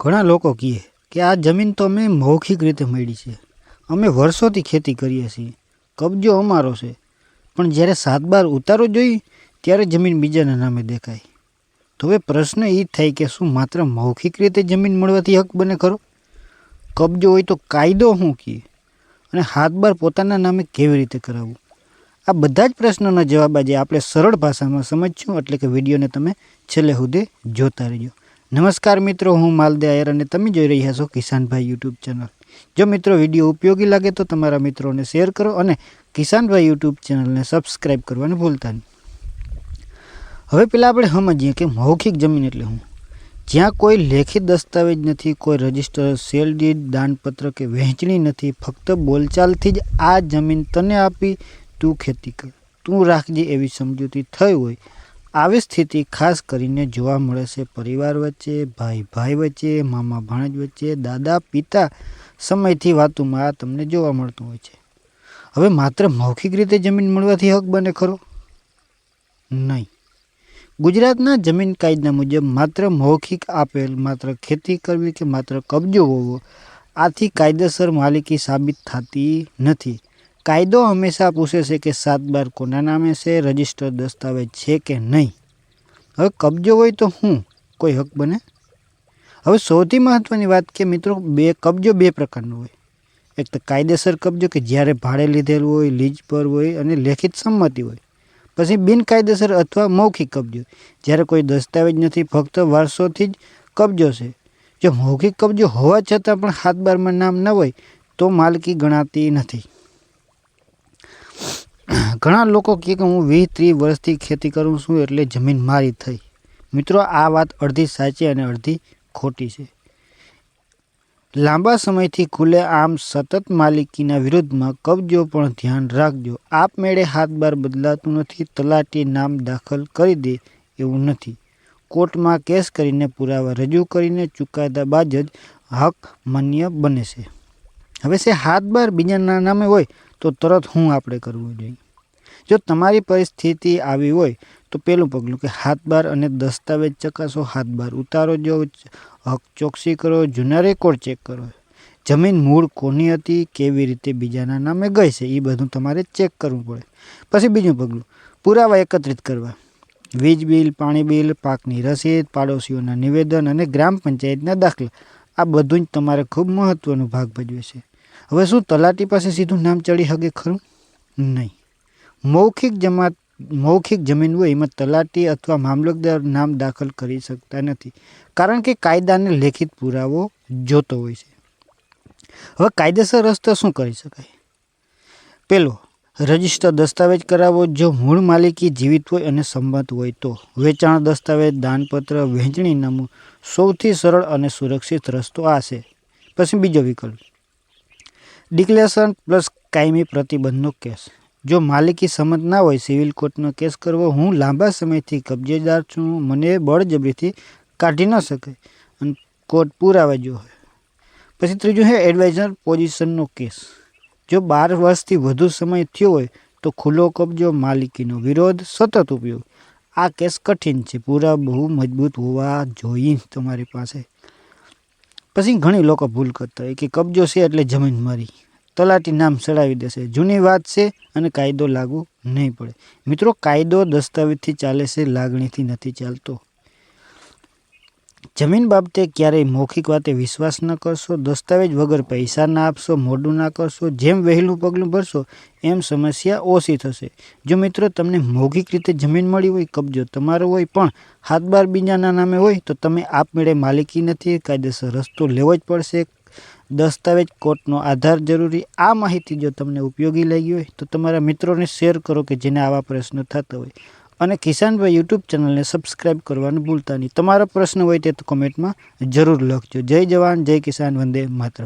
ઘણા લોકો કહે કે આ જમીન તો અમે મૌખિક રીતે મળી છે. અમે વર્ષોથી ખેતી કરીએ છીએ. કબજો અમારો છે. પણ જ્યારે સાત બાર ઉતારો જોઈ, ત્યારે જમીન બીજાના નામે દેખાય. તો હવે પ્રશ્ન એ થાય કે શું માત્ર મૌખિક રીતે જમીન મળવાથી હક બને ખરો? કબજો હોય તો કાયદો શું કહે? અને હાથ બાર પોતાના નામે કેવી રીતે કરાવવું આ બધા જ પ્રશ્નોના જવાબ આજે આપણે સરળ ભાષામાં સમજશું. એટલે કે વિડીયોને તમે છેલ્લે સુધી જોતા રહેજો. નમસ્કાર મિત્રો, હું માલદે આયર અને તમે જોઈ રહ્યા છો કિસાનભાઈ યુટ્યુબ ચેનલ. જો મિત્રો વીડિયો ઉપયોગી લાગે તો તમારા મિત્રોને શેર કરો અને કિસાનભાઈ યુટ્યુબ ચેનલને સબસ્ક્રાઈબ કરવાનું ભૂલતા નહીં. હવે પહેલાં આપણે સમજીએ કે મૌખિક જમીન એટલે હું જ્યાં કોઈ લેખિત દસ્તાવેજ નથી, કોઈ રજિસ્ટર, સેલ ડીડ, દાનપત્ર કે વહેંચણી નથી, ફક્ત બોલચાલથી જ આ જમીન તને આપી તું ખેતી કર. તું રાખજે એવી સમજૂતી થઈ હોય આવી સ્થિતિ ખાસ કરીને જોવા મળે છે. પરિવાર વચ્ચે ભાઈ ભાઈ વચ્ચે મામા ભાણજ વચ્ચે દાદા પિતા સમયથી વાતોમાં આ તમને જોવા મળતું હોય છે. હવે માત્ર મૌખિક રીતે જમીન મળવાથી હક બને ખરો? નહીં. ગુજરાતના જમીન કાયદા મુજબ માત્ર મૌખિક આપેલ, માત્ર ખેતી કરવી કે માત્ર કબજો હોવો, આથી કાયદેસર માલિકી સાબિત થતી નથી. કાયદો હંમેશા પૂછે છે કે સાત બાર કોના નામે છે, રજિસ્ટર દસ્તાવેજ છે કે નહીં? હવે કબજો હોય તો શું? કોઈ હક બને? હવે સૌથી મહત્ત્વની વાત કે મિત્રો, બે કબજો બે પ્રકારનો હોય. એક તો કાયદેસર કબજો કે જ્યારે ભાડે લીધેલું હોય લીજ પર હોય અને લેખિત સંમતિ હોય. પછી બિનકાયદેસર અથવા મૌખિક કબજો. જ્યારે કોઈ દસ્તાવેજ નથી, ફક્ત વારસોથી જ કબજો છે. જો મૌખિક કબજો હોવા છતાં પણ હાથ બારમાં નામ ન હોય, તો માલકી ગણાતી નથી. ઘણા લોકો કહે કે હું વીસ ત્રીસ વર્ષથી ખેતી કરું છું એટલે જમીન મારી થઈ. મિત્રો, આ વાત અડધી સાચી અને અડધી ખોટી છે. લાંબા સમયથી ખુલ્લે આમ સતત માલિકીના વિરુદ્ધમાં કબજો પણ ધ્યાન રાખજો. આપમેળે હાથ બાર બદલાતું નથી, તલાટી નામ દાખલ કરી દે એવું નથી. કોર્ટમાં કેસ કરીને પુરાવા રજૂ કરીને ચુકાદા બાદ જ હક માન્ય બને છે. હવે છે હાથ બાર બીજાના નામે હોય તો તરત હું આપણે કરવું જોઈએ. જો તમારી પરિસ્થિતિ આવી હોય, તો પહેલું પગલું કે હાથ બાર અને દસ્તાવેજ ચકાસો. હાથ બાર ઉતારો જો, હક ચોકસી કરો, જૂના રેકોર્ડ ચેક કરો. જમીન મૂળ કોની હતી, કેવી રીતે બીજાના નામે ગઈ છે, એ બધું તમારે ચેક કરવું પડે. પછી બીજું પગલું, પુરાવા એકત્રિત કરવા. વીજ બિલ, પાણી બિલ, પાકની રસીદ, પાડોશીઓના નિવેદન અને ગ્રામ પંચાયતના દાખલા. આ બધું જ તમારે ખૂબ મહત્ત્વનો ભાગ ભજવે છે. હવે શું, તલાટી પાસે સીધું નામ ચડી શકે ખરું? નહીં. મૌખિક જમાત, મૌખિક જમીન હોય એમાં તલાટી અથવા મામલતદાર નામ દાખલ કરી શકતા નથી. કારણ કે કાયદાને લેખિત પુરાવો જોતો હોય છે. હવે કાયદેસર રસ્તો શું કરી શકાય? પેલો, રજિસ્ટર દસ્તાવેજ કરાવો જો મૂળ માલિકી જીવિત હોય અને સંમત હોય તો વેચાણ દસ્તાવેજ, દાનપત્ર વહેંચણીનામું સૌથી સરળ અને સુરક્ષિત રસ્તો આ છે. પછી બીજો વિકલ્પ. ડિક્લેરેશન પ્લસ કાયમી પ્રતિબંધનો કેસ. જો માલિકી સંમત ના હોય, સિવિલ કોર્ટનો કેસ કરવો, હું લાંબા સમયથી કબજેદાર છું, મને બળજબરીથી કાઢી ન શકાય. અને કોર્ટ પુરાવા જો હોય. પછી ત્રીજું છે, એડવાઇઝર પોઝિશનનો કેસ. જો બાર વર્ષથી વધુ સમય થયો હોય, તો ખુલ્લો કબજો, માલિકીનો વિરોધ, સતત ઉપયોગ. આ કેસ કઠિન છે. પૂરા બહુ મજબૂત હોવા જોઈએ તમારી પાસે. પછી ઘણી લોકો ભૂલ કરતા હોય કે કબજો છે એટલે જમીન મારી. તલાટી નામ ચડાવી દેશે. જૂની વાત છે અને કાયદો લાગુ નહીં પડે. મિત્રો, કાયદો દસ્તાવેજથી ચાલે છે, લાગણીથી નથી ચાલતો. જમીન બાબતે ક્યારેય મૌખિક વાતે વિશ્વાસ ન કરશો, દસ્તાવેજ વગર પૈસા ના આપશો મોડું ના કરશો, જેમ વહેલું પગલું ભરશો, એમ સમસ્યા ઓછી થશે. જો મિત્રો તમને મૌખિક રીતે જમીન મળી હોય, કબજો તમારો હોય, પણ હાથબાર બીજાના નામે હોય, તો તમે આપમેળે માલિકી નથી, કાયદેસર રસ્તો લેવો જ પડશે. દસ્તાવેજ કોર્ટનો આધાર જરૂરી. આ માહિતી જો તમને ઉપયોગી લાગી હોય, તો તમારા મિત્રોને શેર કરો કે જેને આવા પ્રશ્નો થતા હોય. અને કિસાનભાઈ યુટ્યુબ ચેનલને સબસ્ક્રાઈબ કરવાનું ભૂલતા નહીં. તમારો પ્રશ્ન હોય તે કોમેન્ટમાં જરૂર લખજો. જય જવાન, જય કિસાન, વંદે માત્ર